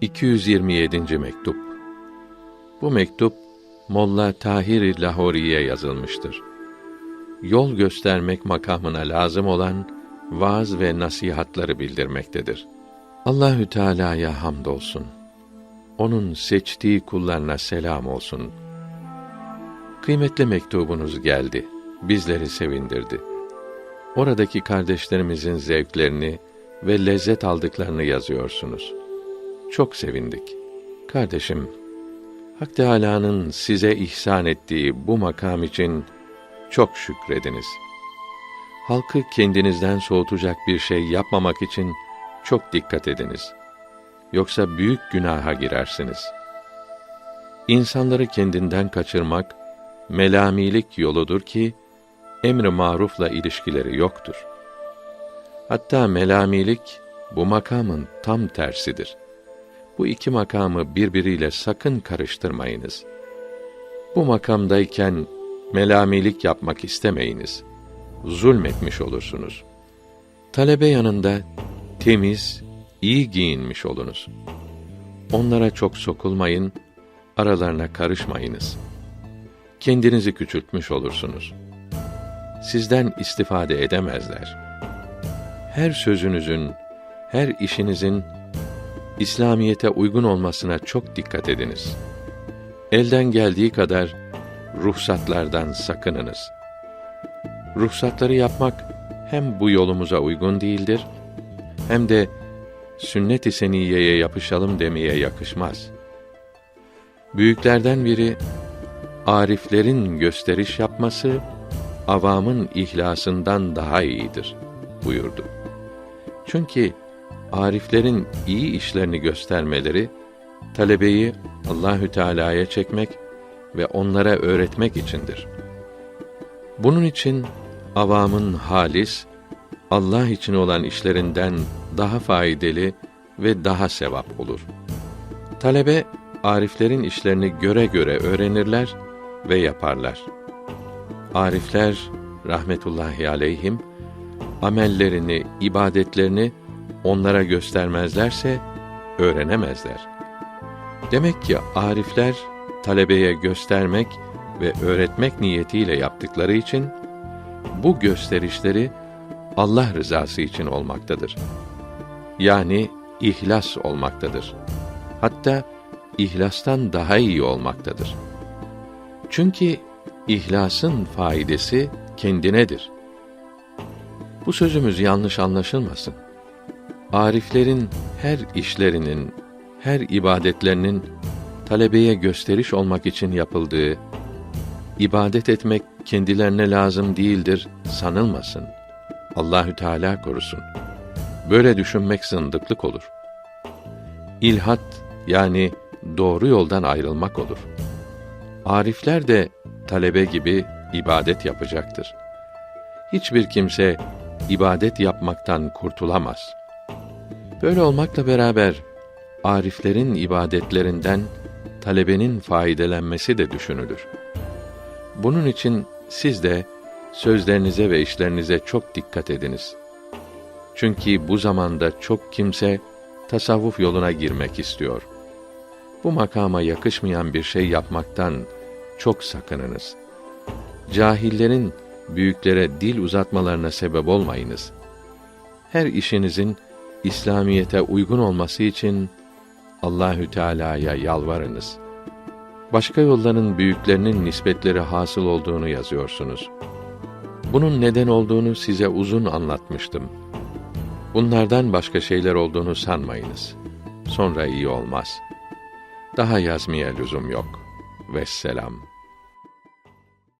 227. mektup. Bu mektup Molla Tahir Lahori'ye yazılmıştır. Yol göstermek makamına lazım olan vaaz ve nasihatları bildirmektedir. Allahü Teala'ya hamdolsun. Onun seçtiği kullarına selam olsun. Kıymetli mektubunuz geldi. Bizleri sevindirdi. Oradaki kardeşlerimizin zevklerini ve lezzet aldıklarını yazıyorsunuz. Çok sevindik. Kardeşim, Hak Teâlâ'nın size ihsan ettiği bu makam için çok şükrediniz. Halkı kendinizden soğutacak bir şey yapmamak için çok dikkat ediniz. Yoksa büyük günaha girersiniz. İnsanları kendinden kaçırmak, melamilik yoludur ki, emri marufla ilişkileri yoktur. Hatta melamilik, bu makamın tam tersidir.'' Bu iki makamı birbiriyle sakın karıştırmayınız. Bu makamdayken melamilik yapmak istemeyiniz. Zulmetmiş olursunuz. Talebe yanında temiz, iyi giyinmiş olunuz. Onlara çok sokulmayın, aralarına karışmayınız. Kendinizi küçültmüş olursunuz. Sizden istifade edemezler. Her sözünüzün, her işinizin İslamiyete uygun olmasına çok dikkat ediniz. Elden geldiği kadar ruhsatlardan sakınınız. Ruhsatları yapmak hem bu yolumuza uygun değildir hem de sünnet-i seniyeye yapışalım demeye yakışmaz. Büyüklerden biri ariflerin gösteriş yapması avamın ihlasından daha iyidir buyurdu. Çünkü ariflerin iyi işlerini göstermeleri talebeyi Allahü Teala'ya çekmek ve onlara öğretmek içindir. Bunun için avamın halis Allah için olan işlerinden daha faydalı ve daha sevap olur. Talebe ariflerin işlerini göre göre öğrenirler ve yaparlar. Arifler rahmetullahi aleyhim amellerini, ibadetlerini onlara göstermezlerse öğrenemezler. Demek ki arifler talebeye göstermek ve öğretmek niyetiyle yaptıkları için bu gösterişleri Allah rızası için olmaktadır. Yani ihlas olmaktadır. Hatta ihlastan daha iyi olmaktadır. Çünkü ihlasın faidesi kendinedir. Bu sözümüz yanlış anlaşılmasın. Ariflerin her işlerinin, her ibadetlerinin talebeye gösteriş olmak için yapıldığı, ibadet etmek kendilerine lazım değildir sanılmasın. Allahü Teala korusun. Böyle düşünmek zındıklık olur. İlhat yani doğru yoldan ayrılmak olur. Arifler de talebe gibi ibadet yapacaktır. Hiçbir kimse ibadet yapmaktan kurtulamaz.'' Böyle olmakla beraber ariflerin ibadetlerinden talebenin faydelenmesi de düşünülür. Bunun için siz de sözlerinize ve işlerinize çok dikkat ediniz. Çünkü bu zamanda çok kimse tasavvuf yoluna girmek istiyor. Bu makama yakışmayan bir şey yapmaktan çok sakınınız. Cahillerin büyüklere dil uzatmalarına sebep olmayınız. Her işinizin İslamiyete uygun olması için Allahü Teala'ya yalvarınız. Başka yolların büyüklerinin nispetleri hasıl olduğunu yazıyorsunuz. Bunun neden olduğunu size uzun anlatmıştım. Bunlardan başka şeyler olduğunu sanmayınız. Sonra iyi olmaz. Daha yazmaya lüzum yok. Vesselam.